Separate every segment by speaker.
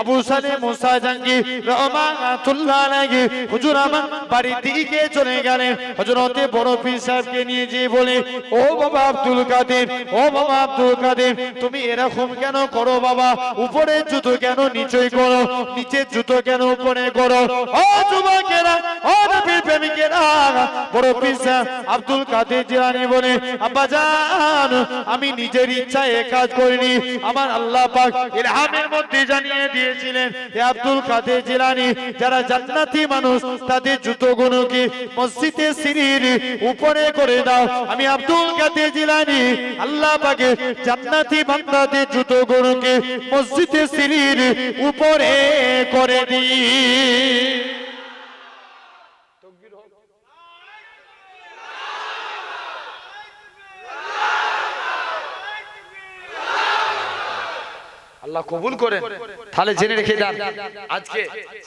Speaker 1: আবু সালে মুসা জাঙ্গি রহমাতুল্লাহ আলাইহি। হুজুর আমার বাড়ির দিকে চলে গেলেন। হযরতে বড় পীর সাহেবকে নিয়ে যে বলে, ও বাবা আব্দুল কাদের, ও বাবা আব্দুল কাদের, তুমি এরকম কেন করো বাবা? উপরে জুতো কেন নিচে করো? নিচে জুতো কেন উপরে করো? ও যুবকেরা, ও নবীর আব্দুল কাদের জিলানী বলে, আব্বা জান, আমি নিজের ইচ্ছায় এ কাজ করিনি। আমার আল্লাহ পাক ইলহামের মধ্যে জানিয়ে দিয়েছিলেন, হে আব্দুল কাদের জিলানী, যারা জান্নাতি মানুষ, তাদের জুতোগুলোকে মসজিদে সিঁড়ির উপরে করে দাও। আমি আব্দুল কাদের জিলানী, আল্লাহ পাকে জান্নাতি বান্দাদের জুতোগুলোকে মসজিদে সিঁড়ির উপরে করে দিই।
Speaker 2: আল্লাহ কবুল করেন তাহলে জেনে রেখে দেন আজকে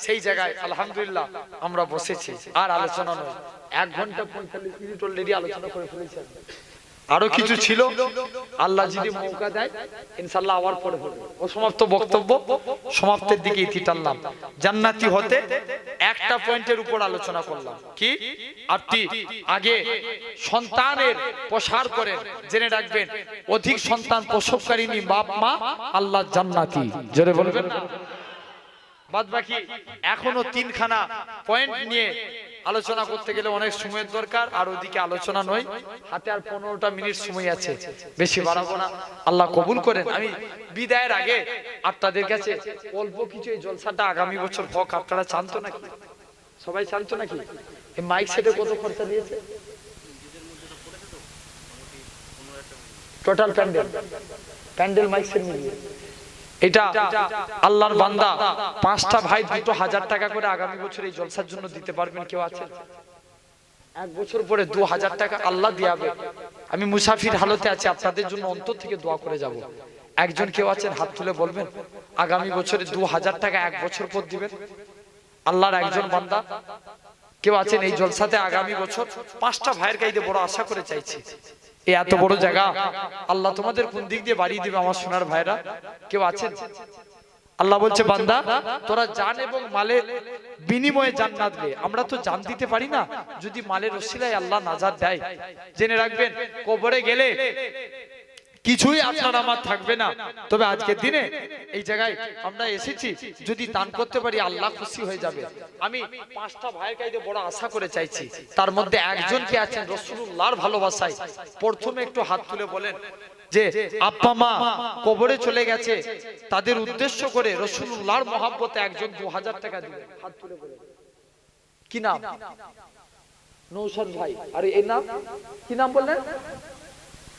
Speaker 2: সেই জায়গায়, আলহামদুলিল্লাহ, আমরা বসেছি। আর আলোচনা নয়, এক ঘণ্টা পঁয়তাল্লিশ মিনিট অলরেডি আলোচনা করে ফেলেছেন আরও কিছু ছিল? আল্লাহ যদি মৌকা দেয় ইনশাল্লাহ আবার পরে হবে। ও সমাপ্ত বক্তব্য সমাপ্তের দিকে ইতি টানলাম। জান্নাতি হতে একটা পয়েন্টের উপর আলোচনা করলাম। কি? আপনি আগে সন্তানের প্রসার করেন জেনে রাখবেন অধিক সন্তান প্রসবকারিনী বাপ মা আল্লাহ জান্নাতি। জোরে বলবেন না? বাদ বাকি এখনও তিনখানা পয়েন্ট নিয়ে আলোচনা করতে গেলে অনেক সময়ের দরকার, আর ওদিকে আলোচনা নয়। হাতে আর পনেরোটা মিনিট সময় আছে। বেশি বাড়াবো না। আল্লাহ কবুল করেন। আমি বিদায়ের আগে আপনাদের কাছে অল্প কিছু জলসাটা আগামী বছর হোক। আপনারা চান নাকি? সবাই চান নাকি? এই মাইক সেটে কত খরচা দিয়েছে? Total pandal pandal mic set মিলিয়ে। এটা আল্লাহর বান্দা। পাঁচটা ভাই দুটো হাজার টাকা করে আগামী বছর এই জলসার জন্য দিতে পারবেন কেউ আছে? এক বছর পরে দু হাজার টাকা আল্লাহ দিয়াবে। আমি মুসাফির হালতে আছি, আপনাদের জন্য অন্তর থেকে দোয়া করে যাব। একজন কেউ আছেন, হাত তুলে বলবেন, আগামী বছরে দু হাজার টাকা এক বছর পর দিবেন? আল্লাহর একজন বান্দা। কেউ আছেন এই জলসাতে আগামী বছর? পাঁচটা ভাইয়ের কাইদে বড় আশা করে চাইছি। এই এত বড় জায়গা। আল্লাহ তোমাদের কোন দিক দিয়ে বাড়িয়ে দিবে আমার সোনার ভাইরা? কেউ আছেন? আল্লাহ বলছে বান্দা তোরা জান এবং মালের বিনিময়ে জান্নাত দে আমরা তো জান দিতে পারি না। যদি মালের ওসিলায় আল্লাহ নাজার দেয়। জেনে রাখবেন কবরে গেলে কিছুই আপনার আমার থাকবে না। তবে আজকের দিনে এই জায়গায় আমরা এসেছি। যদি দান করতে পারি আল্লাহ খুশি হয়ে যাবে। আমি পাঁচটা ভাইয়ের কাছে বড় আশা করে চাইছি। তার মধ্যে একজন কে আছেন রসুল্লাহর ভালোবাসায়। প্রথমে একটু হাত তুলে বলেন যে আব্বা মা কবরে চলে গেছে। তাদের উদ্দেশ্য করে রসুল্লাহর মহাব্বতে একজন দু হাজার টাকা দিবে হাত তুলে বলেন কি নাম? নৌসাদ ভাই। আরে এই নাম? কি নাম বললেন?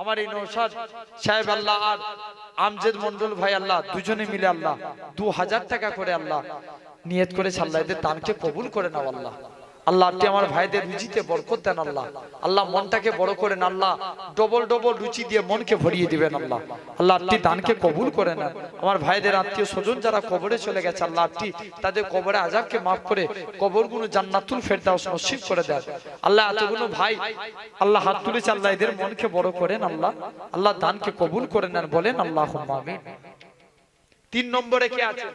Speaker 2: আমার এই নৌসাদ, সাহেব আল্লাহ আর আমজেদ মন্ডল ভাই আল্লাহ, দুজনে মিলে আল্লাহ, দু হাজার টাকা করে আল্লাহ নিয়ত করে সাল্লাহদের এদের দানকে কবুল করে নাও আল্লাহ। আল্লাহ আপনি আমার ভাইদের রুচিতে বরকত দেন আল্লাহ। আল্লাহ, মনটাকে বড় করেন আল্লাহ। ডবল ডবল রুচি দিয়ে মনকে ভরিয়ে দিবেন আল্লাহ। আল্লাহ আপনি দানকে কবুল করে নেন আমার ভাইদের আত্মীয় স্বজন যারা কবরে চলে গেছে, আল্লাহ আপনি তাদের কবরে আজাবকে মাফ করে কবরগুলো জান্নাতুল ফেরদাউস নসিব করে দেন। আল্লাহ, এতগুলো ভাই আল্লাহ হাত তুলেছে, আল্লাহ এদের মনকে বড় করেন আল্লাহ। আল্লাহ দানকে কবুল করে নেন বলেন আল্লাহ তিন নম্বরে কে আছে?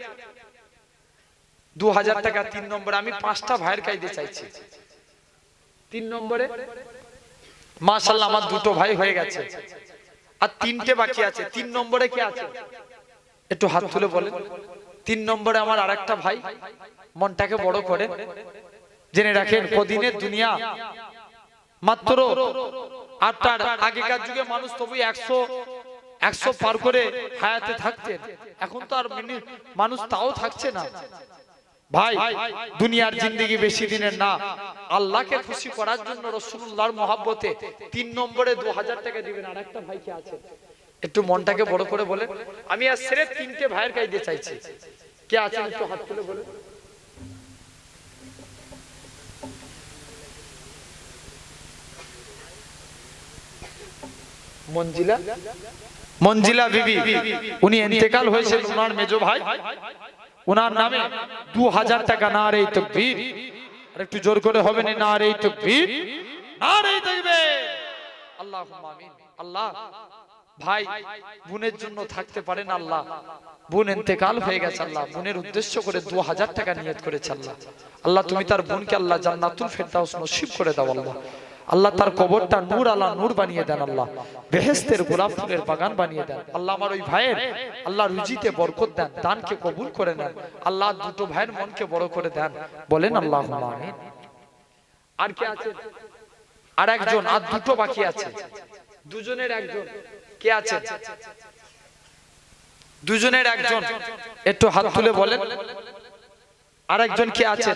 Speaker 2: দু হাজার টাকা তিন নম্বরে আমি পাঁচটা ভাইয়ের কাইতে চাইছি। তিন নম্বরে? মাশাল্লাহ আমার দুটো ভাই হয়ে গেছে। আর তিনটে বাকি আছে। তিন নম্বরে কে আছে? একটু হাত তুলে বলেন। তিন নম্বরে আমার আরেকটা ভাই মনটাকে বড় করে। জেনে রাখেন কদিনের দুনিয়া। মাত্র আটটার আগেকার যুগে মানুষ তবু একশো একশো পার করে হায়াতে থাকতেন। এখন তো আর মানুষ তাও থাকছে না। ভাই দুনিয়ার জিন্দিগি বেশি দিনের না। আল্লাহকে খুশি করার জন্য রসুল্লাহর মহাব্বতে তিন নম্বরে দু হাজার টাকা দিবেন আর একটা ভাইকে আছে? একটু মনটাকে বড় করে বলে আমি আর সেরে তিনটে ভাইয়ের কাছে চাইছি। কে আছেন একটু হাত তুলে বলে মঞ্জিলা? মঞ্জিলা বিবি উনি ইন্তেকাল হয়েছেন ওনার মেজো ভাই। ওনার নামে দু হাজার টাকা না রে তকবীর। আর একটু জোর করে হবে না রে তকবীর। না রে দেখবে আল্লাহ আল্লাহ, ভাই, বোনের জন্য থাকতে পারেন আল্লাহ। বোন ইন্তেকাল হয়ে গেছে আল্লাহ। বোনের উদ্দেশ্য করে দু হাজার টাকা নিয়ত করেছে আল্লাহ। আল্লাহ, তুমি তার বোনকে আল্লাহ জান্নাতুল ফেরদাউস নসিব করে দাও আল্লাহ। আল্লাহ তার কবরটা নূর আল্লাহ নূর বানিয়ে দেন আল্লাহ। বেহেস্তের গোলাপ ফুলের বাগান বানিয়ে দেন। আল্লাহ আমার ওই ভাইয়ের আল্লাহ রুজিতে বরকত দেন, দানকে কবুল করে নেন, আল্লাহ দুটো ভাইয়ের মনকে বড় করে দেন। বলেন আল্লাহ আর কে আছে? আর একজন, আর দুটো বাকি আছে। দুজনের একজন। কে আছে? দুজনের একজন। একটু হাত তুলে বলেন। আর একজন কে আছে?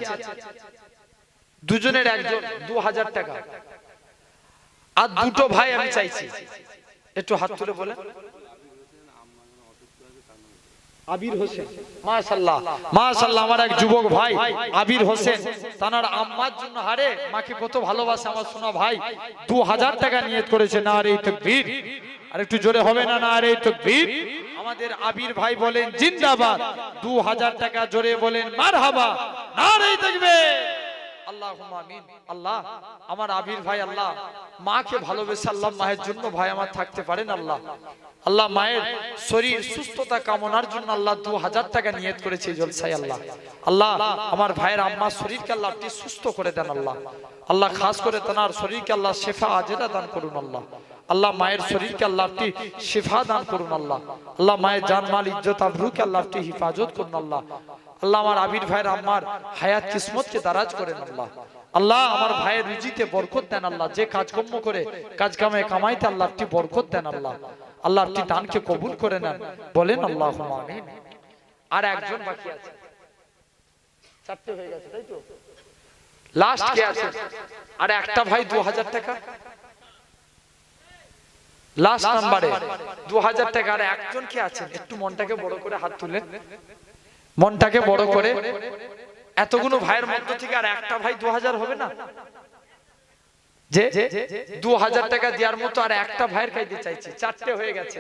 Speaker 2: দুজনের একজন। দু হাজার টাকা। আর দুটো ভাই আমি চাইছি। একটু হাত তুলে বলেন। আবির হোসেন। আবির কত ভালোবাসে আমার ভাই। দু হাজার টাকা না রে তকবীর। আর একটু জোরে হবে না না রে তকবীর? আমাদের আবির ভাই বলেন, জিন্দাবাদ। দু হাজার টাকা জোরে বলেন মার হাবা না রে তকবীর। আল্লাহ, আমার আবির ভাই আল্লাহ, মাকে ভালোবেসে আল্লাহ মায়ের জন্য ভাই আমার থাকতে পারেন আল্লাহ। আল্লাহ মায়ের শরীর সুস্থতা কামনার জন্য আল্লাহ দু হাজার টাকা নিয়ত করেছে জলসাই আল্লাহ। আল্লাহ, আমার ভাইয়ের আম্মার শরীরকে আল্লাহ আপনি সুস্থ করে দেন আল্লাহ। আল্লাহ খাস করে তার শরীরকে আল্লাহ শেফা আজেরা দান করুন আল্লাহ। আল্লাহ মায়ের শরীরকে শেফা দান করুন আল্লাহ। আল্লাহ মায়ের জান মাল ইজ্জত আবরুকে আল্লাহ হিফাজত করুন আল্লাহ। আল্লাহ আমার আবির ভাইয়ের আম্মার হায়াত কিসমতকে দারাজ করেন আল্লাহ। আল্লাহ আমার ভাইয়ের রুজিতে বরকত দেন আল্লাহ। যে কাজকর্ম করে কাজ কামে কামাইতে আল্লাহ আপনি বরকত দেন আল্লাহ। আল্লাহ আপনি দানকে কবুল করে নেন। বলেন আল্লাহ আর একজন বাকি আছে। চারটে হয়ে গেছে, তাই তো? লাস্ট কে আছে? আর একটা ভাই দু হাজার টাকা? লাস্ট নাম্বারে দু হাজার টাকা। আর একজন কে আছেন? একটু মনটাকে বড় করে হাত তুলে মনটাকে বড় করে। এতগুলো ভাইয়ের মধ্যে থেকে আর একটা ভাই দু হাজার হবে না? যে দু হাজার টাকা দেওয়ার মতো আর একটা ভাইয়ের খাইতে চাইছে। চারটে হয়ে গেছে।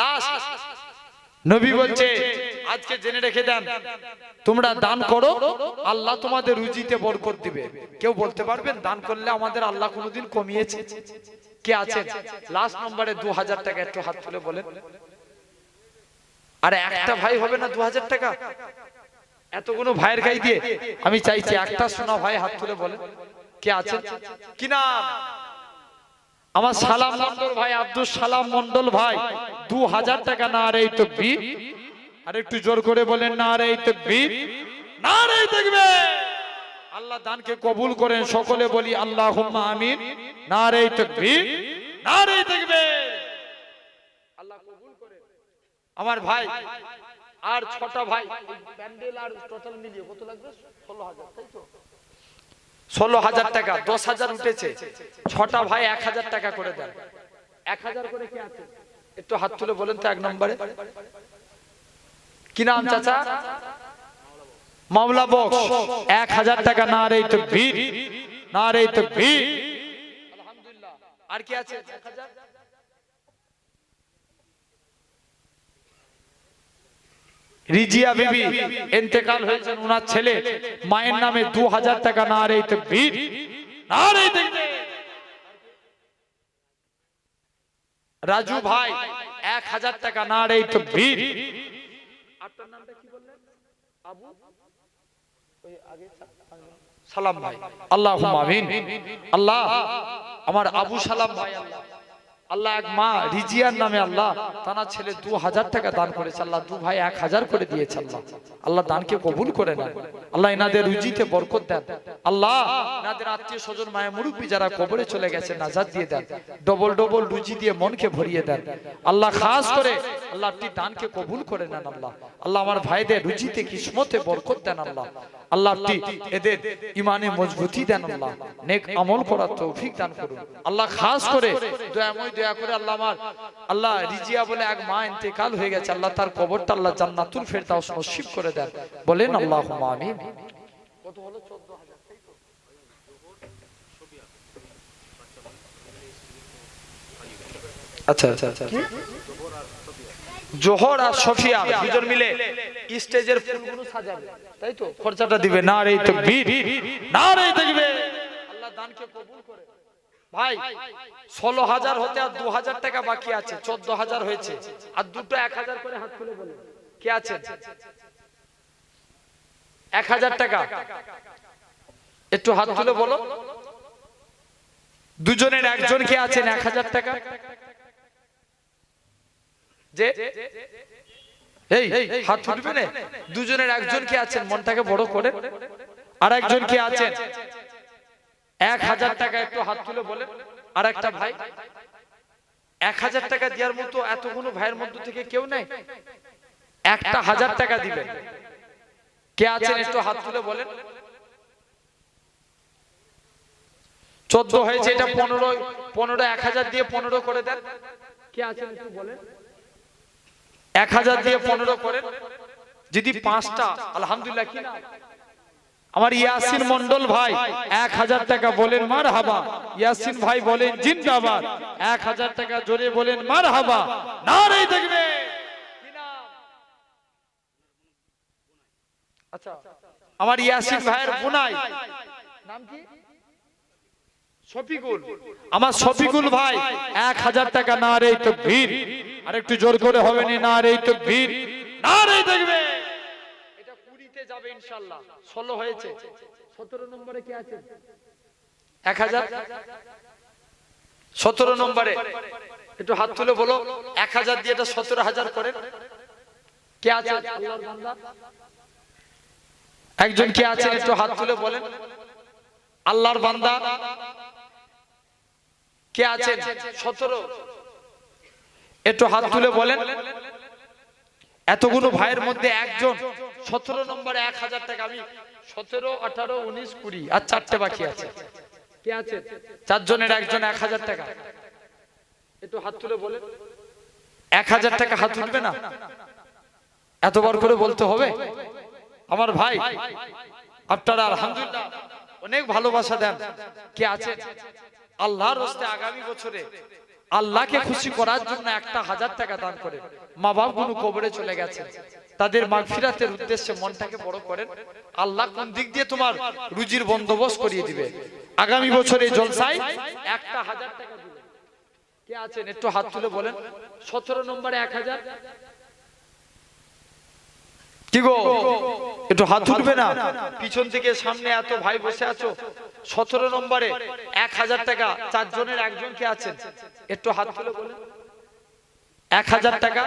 Speaker 2: লাস্ট নবী বলছে আজকে জেনে রেখে দেন তোমরা দান করো আল্লাহ তোমাদের রুজিতে বরকত দিবে। কেউ বলতে পারবেন দান করলে আমাদের আল্লাহ কোনোদিন কমিয়েছে। কে আছেন লাস্ট নম্বরে দু হাজার টাকা একটু হাত তুলে বলেন। আরে একটা ভাই হবে না দু হাজার টাকা? এতগুলো ভাইয়ের গাই দিয়ে আমি চাইছি একটা শোনা ভাই হাত তুলে বলে কে আছেন? কি নাম? আমার সালাম মন্ডল ভাই আব্দুল সালাম মন্ডল ভাই দু হাজার টাকা না রে তো তকবীর? আর একটু জোর করে বলেন, না রে তো তকবীর? না রে দেখবে আল্লাহ দানকে কবুল করেন, সকলে বলি আল্লাহ আমিন। না রে তো তকবীর? না রে দেখবে আমার ভাই আর ছটা ভাই। প্যান্ডেল আর টোটাল মিলিয়ে কত লাগবে? ষোলো হাজার তাই তো? ষোলো হাজার টাকা দশ হাজার উঠেছে। ছটা ভাই এক হাজার টাকা করে দেন। এক হাজার করে কি আছে? একটু হাত তুলে বলেন তো এক নম্বরে। কি নাম চাচা? মামলা বক্স। এক হাজার টাকা না রে তো ভিড় না রে তো ভিড় আলহামদুলিল্লাহ। আর কি আছে? এক হাজার? রিজিয়া বিবি ইন্তেকাল হয়েছেন ওনার ছেলে। মায়ের নামে দু হাজার টাকা না রে তকবীর না রে রাজু ভাই এক হাজার টাকা না রে তকবীর আপনার নামটা কি বললেন? আবু? ওই আগে সালাম ভাই। আল্লাহ আমিন। আল্লাহ, আমার আবু সালাম ভাই, আল্লাহ। আল্লাহ এক মা রিজিয়ার নামে আল্লাহ তানা ছেলে দু হাজার টাকা দান করেছে, আল্লাহ দু ভাই এক হাজার করে দিয়েছে আল্লাহ। আল্লাহ দানকে কবুল করে নেন। আল্লাহ এনাদের রুজিতে বরকত দেন। আল্লাহ নাদের আত্মীয় স্বজন, মায়ের মুরব্বী যারা কবরে চলে গেছে নাজাদ দিয়ে দেন। ডবল ডবল রুজি দিয়ে মনকে ভরিয়ে দেন। আল্লাহ খাস করে আল্লাহ আপনি দানকে কবুল করে নেন আল্লাহ। আল্লাহ আমার ভাইদের রুজিতে, কিসমতে বরকত দেন আল্লাহ। আল্লাহ আপনি এদের ইমানে মজবুতি দেন আল্লাহ। নেক আমল করার তৌফিক দান করুন। আল্লাহ খাস করে দয়াময় দয়া করে আল্লাহ আমার আল্লাহ রিজিয়া বলে এক মা ইন্তেকাল হয়ে গেছে আল্লাহ তার কবরটা আল্লাহ জান্নাতুল ফেরদাউস নসিব করে দেন। বলেন আল্লাহুম্মা আমিন। আচ্ছা আচ্ছা আচ্ছা জোহর আর সফিয়া দুজন মিলে স্টেজের ফুলগুলো সাজাবে তাই তো? খরচাটা দিবে। না রে তাকবীর না রে আল্লাহ দানকে কবুল করে। ভাই, ষোলো হাজার হতে আর দু হাজার টাকা বাকি আছে, চোদ্দ হাজার হয়েছে। আর দুটো এক হাজার করে হাত খুলে বলে। কে আছে এক হাজার টাকা। একটু হাত তুলে বলো। দুজনের একজন কে আছেন? এক হাজার টাকা। যে, এই, হাত না? দুজনের একজন কে আছেন? মনটাকে বড় করে। আর একজন কে আছেন? এক হাজার টাকা একটু হাত তুলে বলেন। আর একটা ভাই এক হাজার টাকা দেওয়ার মতো এতগুলো ভাইয়ের মধ্যে থেকে কেউ নাই। একটা হাজার টাকা দিবেন। কে আছেন একটু হাত তুলে বলেন। চোদ্দ হয়েছে এটা পনেরো পনেরো এক হাজার দিয়ে পনেরো করে দেন। কে আছেন একটু বলেন। এক হাজার দিয়ে পনেরো করেন। যদি পাঁচটা আলহামদুলিল্লাহ কি না আমার ইয়াসিন মন্ডল ভাই, এক হাজার টাকা বলেন মার হাবা ইয়াসিন ভাই বলেন, জিন্দাবাদ। এক হাজার টাকা জোরে বলেন মার হাবা না রে দেখবে। আচ্ছা আমার ইয়াসিন ভাইয়ের বোনাই। নাম কি? শফিকুল। আমার শফিকুল ভাই, এক হাজার টাকা না রে তো ভিড় আর একটু জোর করে হবে না রে তো ভিড় না রে দেখবে। ইনশাল্লাহ ষোলো হয়েছে। সতেরো নম্বরে কে আছে? এক হাজার? সতেরো নম্বরে। একটু হাত তুলে বলো। এক হাজার দিয়ে এটা সতেরো হাজার করে কে আছে? একজন কে আছেন? একটু হাত তুলে বলেন। আল্লাহর বান্দা। কে আছেন? সতেরো। একটু হাত তুলে বলেন। এতগুলো ভাইয়ের মধ্যে একজন। সতেরো নম্বরে এক হাজার টাকা, আমি সতেরো, আঠারো, উনিশ, কুড়ি আর চারটে বাকি আছে। কে আছে? চারজনের একজন এক হাজার টাকা। একটু হাত তুলে বলেন। এক হাজার টাকা হাত তুলবে না? এতবার করে বলতে হবে। আমার ভাই, আপনারা আলহামদুলিল্লাহ অনেক ভালোবাসা দেন। কে আছে? আল্লাহর হস্তে আগামী বছরে আল্লাহকে খুশি করার জন্য একটা হাজার টাকা দান করে। মা বাপগুলো কবরে চলে গেছে তাদের মাগফিরাতের উদ্দেশ্যে মনটাকে বড় করেন। আল্লাহ কোন দিক দিয়ে তোমার রুজির বন্দোবস্ত করিয়ে দিবে? আগামী বছরে জলসায় একটা হাজার টাকা দিবে। কে আছেন? একটু হাত তুলে বলেন। সতেরো নম্বরে এক হাজার। কি গো? একটু হাত উঠবে না? পিছন থেকে সামনে এত ভাই বসে আছো? সতেরো নম্বরে এক হাজার টাকা। চারজনের একজন কে আছেন? একটু হাত তুলে বলেন। এক হাজার টাকা?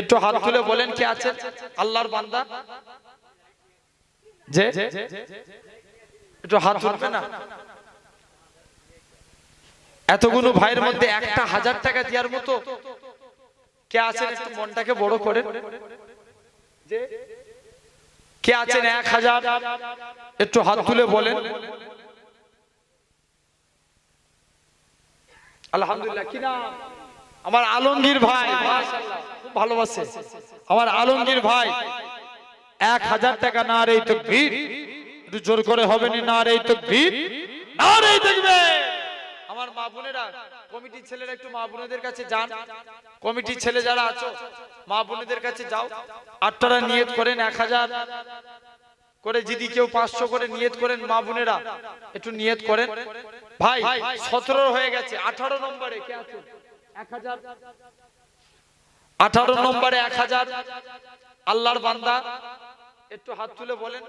Speaker 2: একটু হাত তুলে বলেন কে আছেন আল্লাহর বান্দা? যে? একটু হাত তুলবে না? এতগুলো ভাইয়ের মধ্যে একটা হাজার টাকা দেওয়ার মতো কে আছেন একটু মনটাকে বড় করেন কে আছেন এক হাজার? একটু হাত তুলে বলেন। আলহামদুলিল্লাহ কি নাম? আমার আলমগীর ভাই মাশাআল্লাহ, ভালোবাসে। আমার আলমগীর ভাই, এক হাজার টাকা না রে তো ভিড় একটু জোর করে হবে না রে তো ভিড় না রে দেখবে আমার মা বোনেরা, কমিটির ছেলেরা একটু মা বোনেদের কাছে যান। কমিটির ছেলে যারা আছো, মা বোনেদের কাছে যাও। আটটারা নিয়ত করেন এক হাজার। করে যদি কেউ পাঁচশো করে নিয়ত করেন, মা বোনেরা, একটু নিয়ত করেন। ভাই, সতেরো হয়ে গেছে, আঠারো নম্বরে কে আছে? এক হাজার। আঠারো নম্বরে এক হাজার। আল্লাহর বান্দা একটু হাত তুলে বলেন।